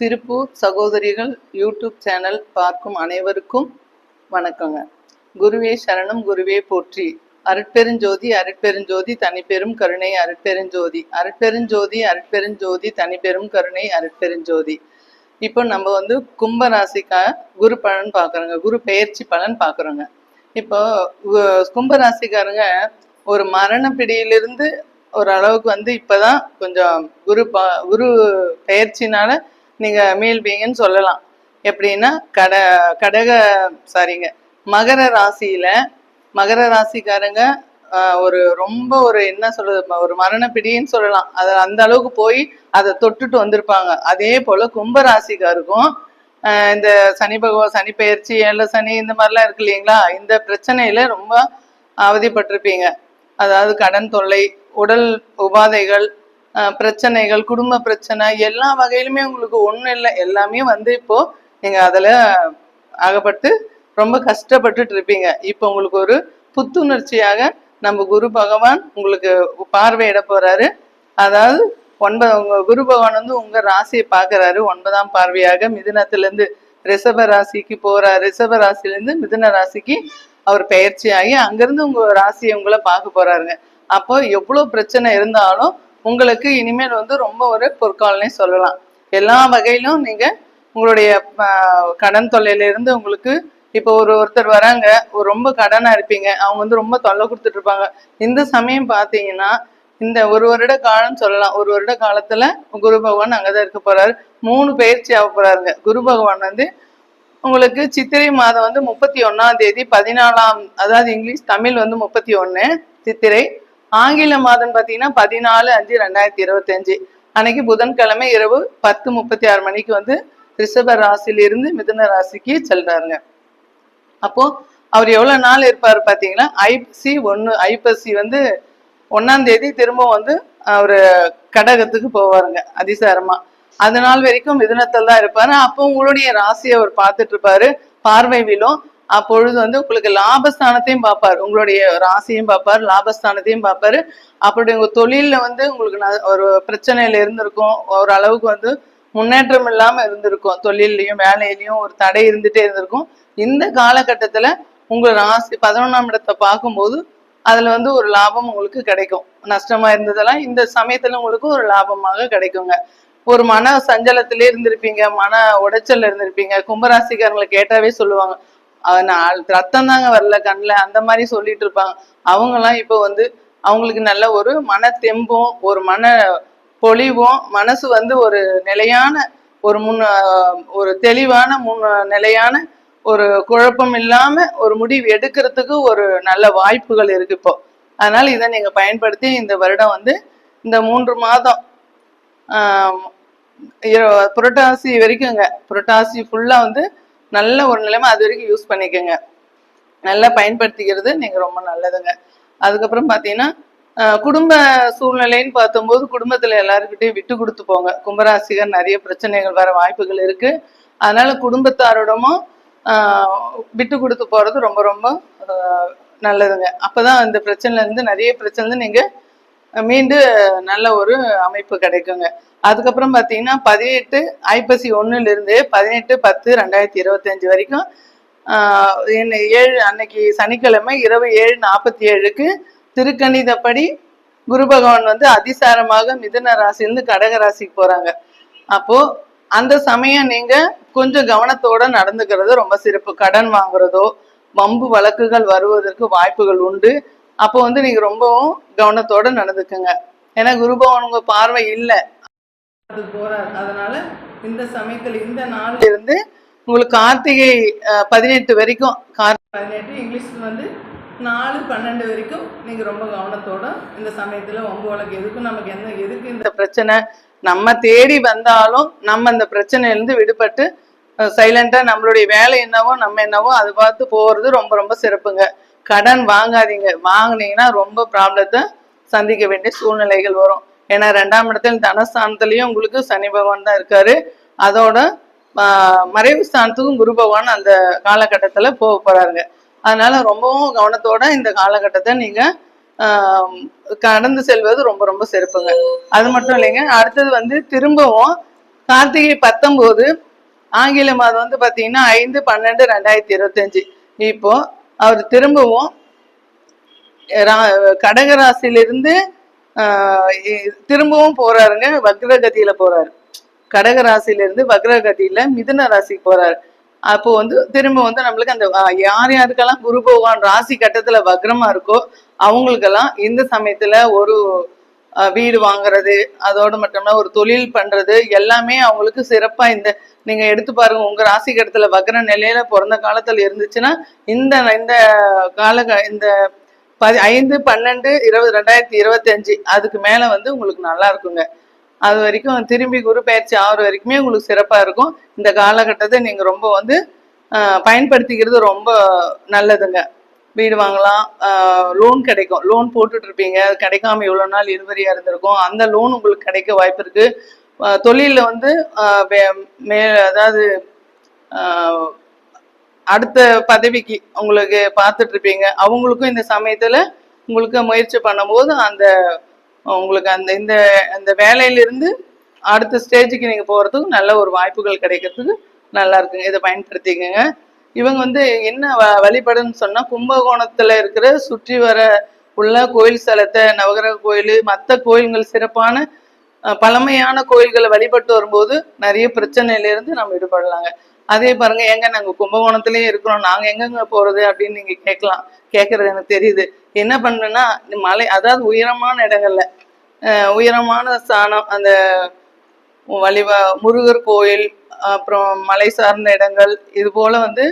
திருப்பூர் சகோதரிகள் YouTube channel பார்க்கும் அனைவருக்கும் வணக்கங்க. குருவே சரணம் குருவே போற்றி. அருட்பெருஞ்சோதி அருட்பெருஞ்சோதி தனிப்பெரும் கருணை அருட்பெருஞ்சோதி. அருட்பெருஞ்சோதி அருட்பெருஞ்சோதி தனிப்பெரும் கருணை அருட்பெருஞ்சோதி. இப்போ நம்ம வந்து கும்பராசிக்கா குரு பலன் பார்க்குறோங்க. குரு பெயர்ச்சி பலன் பார்க்குறோங்க. இப்போ கும்பராசிக்காரங்க கும்ப ராசிக்காரங்க ஒரு மரண பிடியிலிருந்து ஒரு அளவுக்கு வந்து இப்பதான் கொஞ்சம் குரு ப குரு பெயர்ச்சினால நீங்கள் மீள்பீங்கன்னு சொல்லலாம். எப்படின்னா கட கடக சாரிங்க மகர ராசியில் மகர ராசிக்காரங்க ஒரு ரொம்ப ஒரு என்ன சொல்றது ஒரு மரண பிடின்னு சொல்லலாம். அது அந்த அளவுக்கு போய் அதை தொட்டுட்டு வந்திருப்பாங்க. அதே போல கும்பராசிக்காருக்கும் இந்த சனி பகவான் சனி பயிற்சி ஏழை சனி இந்த மாதிரிலாம் இருக்கு இல்லைங்களா? இந்த பிரச்சனையில ரொம்ப அவதிப்பட்டிருப்பீங்க. அதாவது கடன் தொல்லை உடல் உபாதைகள் பிரச்சனைகள் குடும்ப பிரச்சனை எல்லா வகையிலுமே உங்களுக்கு ஒன்றும் இல்லை. எல்லாமே வந்து இப்போ நீங்க அதுல அகப்பட்டு ரொம்ப கஷ்டப்பட்டுட்டு இருப்பீங்க. இப்போ உங்களுக்கு ஒரு புத்துணர்ச்சியாக நம்ம குரு பகவான் உங்களுக்கு பார்வையிட போறாரு. அதாவது ஒன்பது உங்க குரு பகவான் வந்து உங்க ராசியை பார்க்கறாரு. ஒன்பதாம் பார்வையாக மிதுனத்துல இருந்து ரிஷப ராசிக்கு போறாரு. ரிஷப ராசிலேருந்து மிதுன ராசிக்கு அவர் பயிற்சியாகி அங்கிருந்து உங்க ராசியை உங்களை பார்க்க போறாருங்க. அப்போ எவ்வளவு பிரச்சனை இருந்தாலும் உங்களுக்கு இனிமேல் வந்து ரொம்ப ஒரு பொற்காலனே சொல்லலாம். எல்லா வகையிலும் நீங்க உங்களுடைய கடன் தொல்லையில இருந்து உங்களுக்கு இப்போ ஒரு ஒருத்தர் வராங்க ஒரு ரொம்ப கடனா இருப்பீங்க அவங்க வந்து ரொம்ப தொல்லை கொடுத்துட்டு இருப்பாங்க. இந்த சமயம் பார்த்தீங்கன்னா இந்த ஒரு வருட காலம் சொல்லலாம். ஒரு வருட காலத்துல குரு பகவான் அங்கதான் இருக்க போறாரு. மூணு பயிற்சி ஆக போறாருங்க. குரு பகவான் வந்து உங்களுக்கு சித்திரை மாதம் வந்து முப்பத்தி ஒன்னாம் தேதி பதினாலாம் அதாவது இங்கிலீஷ் தமிழ் வந்து முப்பத்தி ஒன்று சித்திரை ஆங்கில மாதம் பார்த்தீங்கன்னா பதினாலு அஞ்சு ரெண்டாயிரத்தி இருபத்தஞ்சு. அன்னைக்கு புதன்கிழமை இரவு பத்து முப்பத்தி ஆறு மணிக்கு வந்து ரிஷப ராசியிலிருந்து மிதுன ராசிக்கு செல்றாருங்க. அப்போ அவர் எவ்வளவு நாள் இருப்பாரு பாத்தீங்கன்னா ஐப்பசி ஒன்று ஐப்பசி வந்து ஒன்னாம் தேதி திரும்ப வந்து அவரு கடகத்துக்கு போவாருங்க அதிசாரமா. அது நாள் வரைக்கும் மிதுனத்தில் தான் இருப்பாரு. அப்போ உங்களுடைய ராசியை அவர் பார்த்துட்டு இருப்பாரு. பார்வை விலும் அப்பொழுது வந்து உங்களுக்கு லாபஸ்தானத்தையும் பார்ப்பார். உங்களுடைய ராசியும் பார்ப்பார். லாபஸ்தானத்தையும் பார்ப்பாரு. அப்படி உங்க தொழிலில் வந்து உங்களுக்கு ந- ஒரு பிரச்சனையில இருந்திருக்கும். ஒரு அளவுக்கு வந்து முன்னேற்றம் இல்லாம இருந்திருக்கும். தொழிலையும் வேலையிலையும் ஒரு தடை இருந்துட்டே இருந்திருக்கும். இந்த காலகட்டத்துல உங்க ராசி பதினொன்றாம் இடத்தை பார்க்கும்போது அதுல வந்து ஒரு லாபம் உங்களுக்கு கிடைக்கும். நஷ்டமா இருந்ததெல்லாம் இந்த சமயத்துல உங்களுக்கு ஒரு லாபமாக கிடைக்குங்க. ஒரு மன சஞ்சலத்திலே இருந்திருப்பீங்க. மன உடைச்சல் இருந்திருப்பீங்க. கும்பராசிக்காரங்களை கேட்டாவே சொல்லுவாங்க. அதனால் ரத்தம் தாங்க வரல கண்ணில் அந்த மாதிரி சொல்லிட்டு இருப்பாங்க. அவங்கெல்லாம் இப்போ வந்து அவங்களுக்கு நல்ல ஒரு மன தெம்பும் ஒரு மன பொலிவும் மனசு வந்து ஒரு நிலையான ஒரு முன் ஒரு தெளிவான முன் நிலையான ஒரு குழப்பம் இல்லாம ஒரு முடிவு எடுக்கிறதுக்கு ஒரு நல்ல வாய்ப்புகள் இருக்கு இப்போ. அதனால இதை நீங்க பயன்படுத்தி இந்த வருடம் வந்து இந்த மூன்று மாதம் ஆஹ் புரட்டாசி வரைக்குங்க. புரட்டாசி ஃபுல்லா வந்து நல்ல ஒரு நிலைமை அது வரைக்கும் யூஸ் பண்ணிக்கோங்க. நல்லா பயன்படுத்திக்கிறது நீங்க ரொம்ப நல்லதுங்க. அதுக்கப்புறம் பாத்தீங்கன்னா குடும்ப சூழ்நிலைன்னு பார்த்தம்போது குடும்பத்துல எல்லாருக்கிட்டையும் விட்டு கொடுத்து போங்க. கும்பராசிகர் நிறைய பிரச்சனைகள் வர வாய்ப்புகள் இருக்கு. அதனால குடும்பத்தாரோடமும் ஆஹ் விட்டு கொடுத்து போறது ரொம்ப ரொம்ப நல்லதுங்க நல்லதுங்க. அப்பதான் இந்த பிரச்சனைல இருந்து நிறைய பிரச்சனை நீங்கள் நீங்க மீண்டு நல்ல ஒரு அமைப்பு கிடைக்குங்க. அதுக்கப்புறம் பார்த்தீங்கன்னா பதினெட்டு ஐப்பசி ஒண்ணுல பதினெட்டு பத்து ரெண்டாயிரத்தி இருபத்தஞ்சி வரைக்கும் ஆஹ் என்ன ஏழு அன்னைக்கு சனிக்கிழமை இரவு ஏழு நாற்பத்தி ஏழுக்கு திருக்கணிதப்படி குரு பகவான் வந்து அதிசாரமாக மிதுன ராசியிலிருந்து கடக ராசிக்கு போறாங்க. அப்போ அந்த சமயம் நீங்க கொஞ்சம் கவனத்தோட நடந்துக்கிறது ரொம்ப சிறப்பு. கடன் வாங்குறதோ வம்பு வழக்குகள் வருவதற்கு வாய்ப்புகள் உண்டு. அப்போ வந்து நீங்க ரொம்பவும் கவனத்தோட நடந்துக்குங்க. ஏன்னா குரு பகவான் உங்க பார்வை இல்லை. அது போறார். அதனால இந்த சமயத்துல இந்த நாள்ல இருந்து உங்களுக்கு கார்த்திகை பதினெட்டு வரைக்கும் கார்த்திகை பதினெட்டு இங்கிலீஷ்ல வந்து நாலு பன்னெண்டு வரைக்கும் நீங்க ரொம்ப கவனத்தோட இந்த சமயத்துல வம்பு வழக்கு எதுக்கும் நமக்கு என்ன எதுக்கு இந்த பிரச்சனை? நம்ம தேடி வந்தாலும் நம்ம இந்த பிரச்சனையில இருந்து விடுபட்டு சைலண்டா நம்மளுடைய வேலை என்னவோ நம்ம என்னவோ அது பார்த்து போறது ரொம்ப ரொம்ப சிறப்புங்க. கடன் வாங்காதீங்க. வாங்கினீங்கன்னா ரொம்ப ப்ராப்ளத்தை சந்திக்க வேண்டிய சூழ்நிலைகள் வரும். ஏன்னா ரெண்டாம் இடத்துல தனஸ்தானத்துலேயும் உங்களுக்கு சனி பகவான் தான் இருக்காரு. அதோட மறைவு ஸ்தானத்துக்கும் குரு பகவான் அந்த காலகட்டத்தில் போக போகிறாருங்க அதனால ரொம்பவும் கவனத்தோட இந்த காலகட்டத்தை நீங்கள் கடந்து செல்வது ரொம்ப ரொம்ப சிறப்புங்க. அது மட்டும் இல்லைங்க அடுத்தது வந்து திரும்பவும் கார்த்திகை பத்தொம்போது ஆங்கில மாதம் வந்து பார்த்தீங்கன்னா ஐந்து பன்னெண்டு ரெண்டாயிரத்தி இருபத்தஞ்சு. இப்போ அவர் திரும்பவும் ரா- கடக ராசியிலிருந்து திரும்பவும் போறாருங்க வக்ரகதியில போறாரு. கடகராசியிலிருந்து வக்ரகதியில மிதுன ராசிக்கு போறாரு. அப்போ வந்து திரும்ப வந்து நம்மளுக்கு அந்த யார் யாருக்கெல்லாம் குரு பகவான் ராசி கட்டத்துல வக்ரமா இருக்கோ அவங்களுக்கெல்லாம் இந்த சமயத்துல ஒரு வீடு வாங்குறது அதோடு மட்டும் ஒரு தொழில் பண்றது எல்லாமே அவங்களுக்கு சிறப்பா இந்த நீங்க எடுத்து பாருங்க உங்க ராசி கட்டத்துல வக்ர நிலையில பிறந்த காலத்தில் இருந்துச்சுன்னா இந்த இந்த கால இந்த பதி ஐந்து பன்னெண்டு இருபது ரெண்டாயிரத்தி இருபத்தஞ்சு அதுக்கு மேல வந்து உங்களுக்கு நல்லா இருக்குங்க. அது வரைக்கும் திரும்பி குரு பயிற்சி ஆகிற வரைக்குமே உங்களுக்கு சிறப்பா இருக்கும். இந்த காலகட்டத்தை நீங்க ரொம்ப வந்து பயன்படுத்திக்கிறது ரொம்ப நல்லதுங்க. வீடு வாங்கலாம். லோன் கிடைக்கும். லோன் போட்டுட்டு இருப்பீங்க அது கிடைக்காம எவ்வளோ நாள் இருவரியா இருந்திருக்கும். அந்த லோன் உங்களுக்கு கிடைக்க வாய்ப்பு இருக்கு. ஆஹ், தொழில்ல வந்து ஆஹ், மே அதாவது ஆஹ், அடுத்த பதவிக்கு உங்களுக்கு பார்த்துட்டு இருப்பீங்க அவங்களுக்கும் இந்த சமயத்துல உங்களுக்கு முயற்சி பண்ணும்போது அந்த உங்களுக்கு அந்த இந்த அந்த வேலையிலிருந்து அடுத்த ஸ்டேஜுக்கு நீங்க போறதுக்கு நல்ல ஒரு வாய்ப்புகள் கிடைக்கிறதுக்கு நல்லா இருக்குங்க. இதை பயன்படுத்திக்கங்க. இவங்க வந்து என்ன வ- வழிபடுன்னு சொன்னா கும்பகோணத்துல இருக்கிற சுற்றி வர உள்ள கோயில் ஸ்தலத்தை நவகிரக கோயில் மற்ற கோயில்கள் சிறப்பான பழமையான கோயில்களை வழிபட்டு வரும்போது நிறைய பிரச்சனையில இருந்து நம்ம விடுபடலாங்க அதே பாருங்க எங்க நாங்க கும்பகோணத்திலேயே இருக்கிறோம் நாங்க எங்கெங்க போறது அப்படின்னு நீங்க கேட்கலாம் கேட்கறது எனக்கு தெரியுது. என்ன பண்ணுன்னா மலை அதாவது உயரமான இடங்கள்ல உயரமான ஸ்தானம் அந்த வழிவ முருகர் கோயில் அப்புறம் மலை சார்ந்த இடங்கள் இது போல வந்து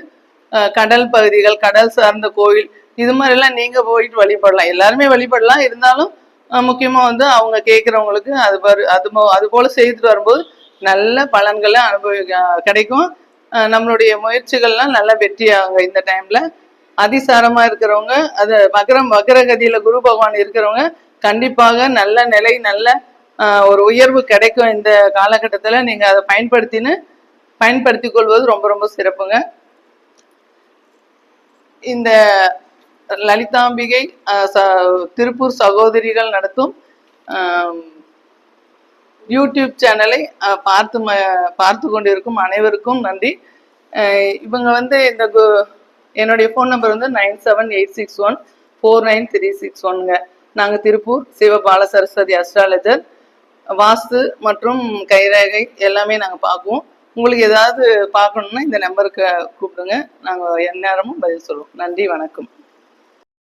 கடல் பகுதிகள் கடல் சார்ந்த கோயில் இது மாதிரிலாம் நீங்க போயிட்டு வழிபடலாம். எல்லாருமே வழிபடலாம். இருந்தாலும் முக்கியமாக முக்கியமா வந்து அவங்க கேட்குறவங்களுக்கு அது பரு அது அது போல செய்துட்டு வரும்போது நல்ல பலன்களை அனுபவி கிடைக்கும். நம்மளுடைய முயற்சிகள்லாம் நல்லா வெற்றியாகுங்க இந்த டைம்ல. அதிசாரமா இருக்கிறவங்க அது மகரம் மகரகதியில குரு பகவான் இருக்கிறவங்க கண்டிப்பாக நல்ல நிலை நல்ல ஒரு உயர்வு கிடைக்கும் இந்த காலகட்டத்தில். நீங்கள் அதை பயன்படுத்தின்னு பயன்படுத்தி கொள்வது ரொம்ப ரொம்ப சிறப்புங்க. இந்த லலிதாம்பிகை ச- திருப்பூர் சகோதரிகள் நடத்தும் யூடியூப் சேனலை பார்த்து ம- பார்த்து கொண்டிருக்கும் அனைவருக்கும் நன்றி. இவங்க வந்து இந்த கு- என்னுடைய ஃபோன் நம்பர் வந்து nine seven eight six one four nine three six ஒன்னுங்க. நாங்கள் திருப்பூர் சிவபால சரஸ்வதி அஸ்ட்ராலஜர் வாஸ்து மற்றும் கைரேகை எல்லாமே நாங்கள் பார்க்குவோம். உங்களுக்கு ஏதாவது பார்க்கணுன்னா இந்த நம்பருக்கு கூப்பிடுங்க. நாங்கள் எந்நேரமும் பதில் சொல்லுவோம் நன்றி வணக்கம்.